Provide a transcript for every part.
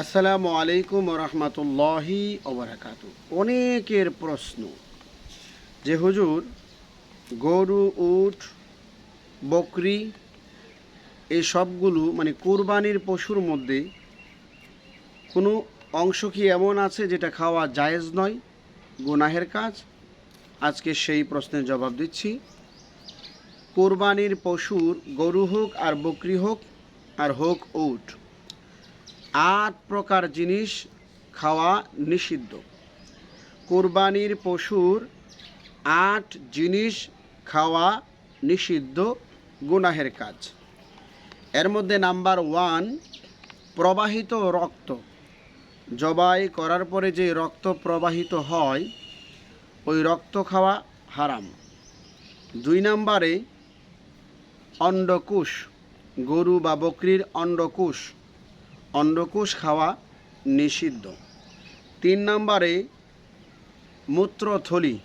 আসসালামু আলাইকুম রহমতুল্লাহি ওবরাকাত অনেকের প্রশ্ন যে, হুজুর, গরু, উট, বকরি, এই সবগুলো মানে কুরবানির পশুর মধ্যে কোনো অংশ কি এমন আছে যেটা খাওয়া জায়েজ নয়? গুনাহের কাজ? আজকে সেই প্রশ্নের জবাব দিচ্ছি। কোরবানির পশুর গরু হোক আর বকরি হোক, আর হোক উট আট প্রকার জিনিস খাওয়া নিষিদ্ধ। কোরবানির পশুর আট জিনিস খাওয়া নিষিদ্ধ গুনাহের কাজ। এর মধ্যে নাম্বার ওয়ান, প্রবাহিত রক্ত। জবাই করার পরে যে রক্ত প্রবাহিত হয়, ওই রক্ত খাওয়া হারাম। দুই নম্বরে অন্ডকুশ গরু বা বকরির অন্ডকুশ অন্ডকুশ খাওয়া নিষিদ্ধ। তিন নম্বরে মূত্রথলি,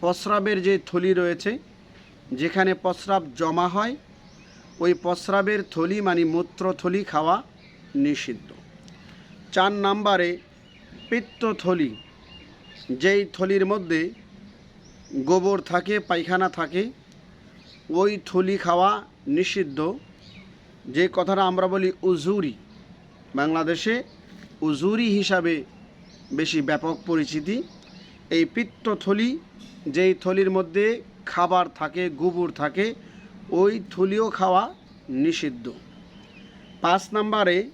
প্রস্রাবের যে থলি রয়েছে, যেখানে প্রস্রাব জমা হয়, ওই প্রস্রাবের থলি মানে মূত্রথলি খাওয়া নিষিদ্ধ। চার নম্বরে পিত্তথলি, যেই থলির মধ্যে গোবর থাকে, পায়খানা থাকে, ওই থলি খাওয়া নিষিদ্ধ। যে কথাটা আমরা বলি উজুরি বাংলাদেশে উজুরি হিসাবে বেশি ব্যাপক পরিচিতি। এই পিত্তথলি, যেই থলির মধ্যে খাবার থাকে, গোবর থাকে, ওই থলিও খাওয়া নিষিদ্ধ। পাঁচ নম্বরে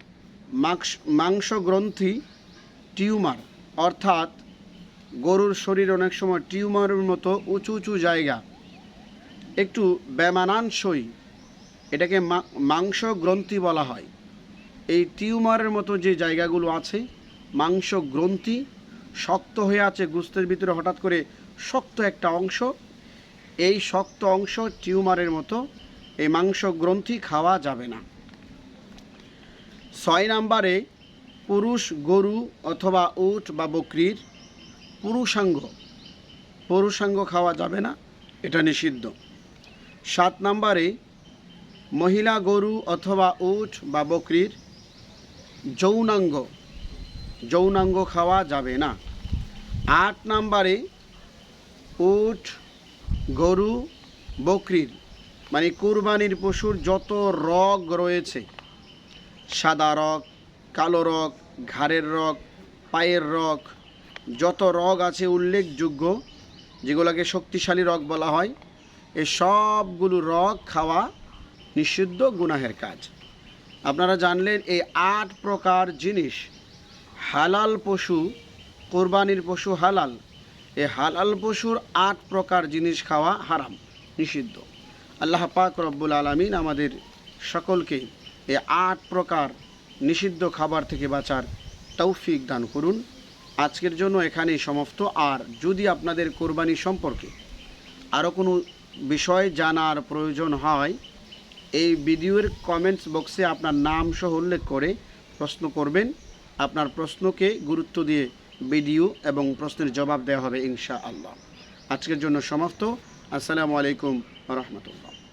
মাংস মাংস গ্রন্থি টিউমার, অর্থাৎ গরুর শরীর অনেক সময় টিউমারের মতো উঁচু উঁচু জায়গা। একটু বেমানানসই এটাকে মা- মাংস গ্রন্থি বলা হয়। এই টিউমারের মতো যে জায়গাগুলো আছে, মাংস গ্রন্থি শক্ত হয়ে আছে গুস্তের ভিতরে হঠাৎ করে শক্ত একটা অংশ, এই শক্ত অংশ টিউমারের মতো, এই মাংস গ্রন্থি খাওয়া যাবে না। ছয় নাম্বারে, পুরুষ গরু অথবা উট বা বকরির পুরুষাঙ্গ পুরুষাঙ্গ খাওয়া যাবে না, এটা নিষিদ্ধ। সাত নম্বরে, মহিলা গরু অথবা উট বা বকরির যৌনাঙ্গ। যৌনাঙ্গ খাওয়া যাবে না। আট নাম্বারে উট, গরু, বকরির মানে কুরবানির পশুর যত রগ রয়েছে, সাদা রগ, কালো রগ, ঘাড়ের রগ, পায়ের রগ, যত রগ আছে উল্লেখযোগ্য, যেগুলোকে শক্তিশালী রগ বলা হয়, এ সবগুলো রগ খাওয়া নিষিদ্ধ গুনাহের কাজ। আপনারা জানলেন এই আট প্রকার জিনিস। হালাল পশু, কোরবানির পশু হালাল। এই হালাল পশুর আট প্রকার জিনিস খাওয়া হারাম, নিষিদ্ধ। আল্লাহ পাক রব্বুল আলমিন আমাদের সকলকে এই আট প্রকার নিষিদ্ধ খাবার থেকে বাঁচার তৌফিক দান করুন। আজকের জন্য এখানেই সমাপ্ত। আর যদি আপনাদের কোরবানি সম্পর্কে আরও কোনো বিষয় জানার প্রয়োজন হয় এই ভিডিওর কমেন্টস বক্সে আপনার নাম সহ উল্লেখ করে প্রশ্ন করবেন। আপনার প্রশ্নকে গুরুত্ব দিয়ে ভিডিও এবং প্রশ্নের জবাব দেওয়া হবে ইনশা আল্লাহ আজকের জন্য সমাপ্ত। আসসালামু আলাইকুম রহমতুল্লাহ।